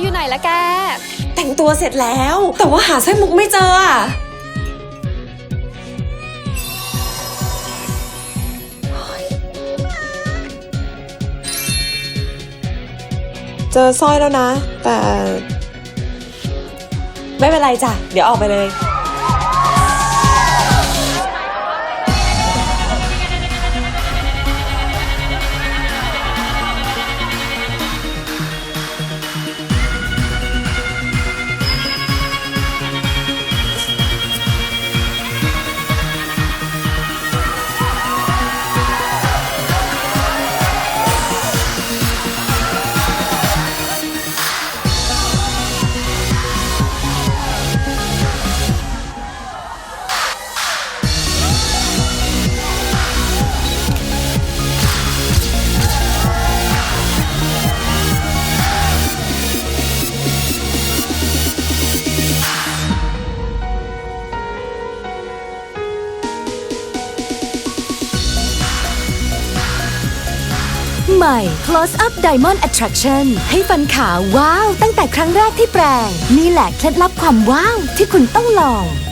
อยู่ไหนละแก แต่งตัวเสร็จแล้ว แต่ว่าหาสร้อยมุกไม่เจออะเจอสร้อยแล้วนะ แต่ ไม่เป็นไรจ้ะ เดี๋ยวออกไปเลย ใหม่ Close Up Diamond Attraction ให้ฟันขาวว้าว ตั้งแต่ครั้งแรกที่แปรงนี่แหละเคล็ดลับความว้าวที่คุณต้องลอง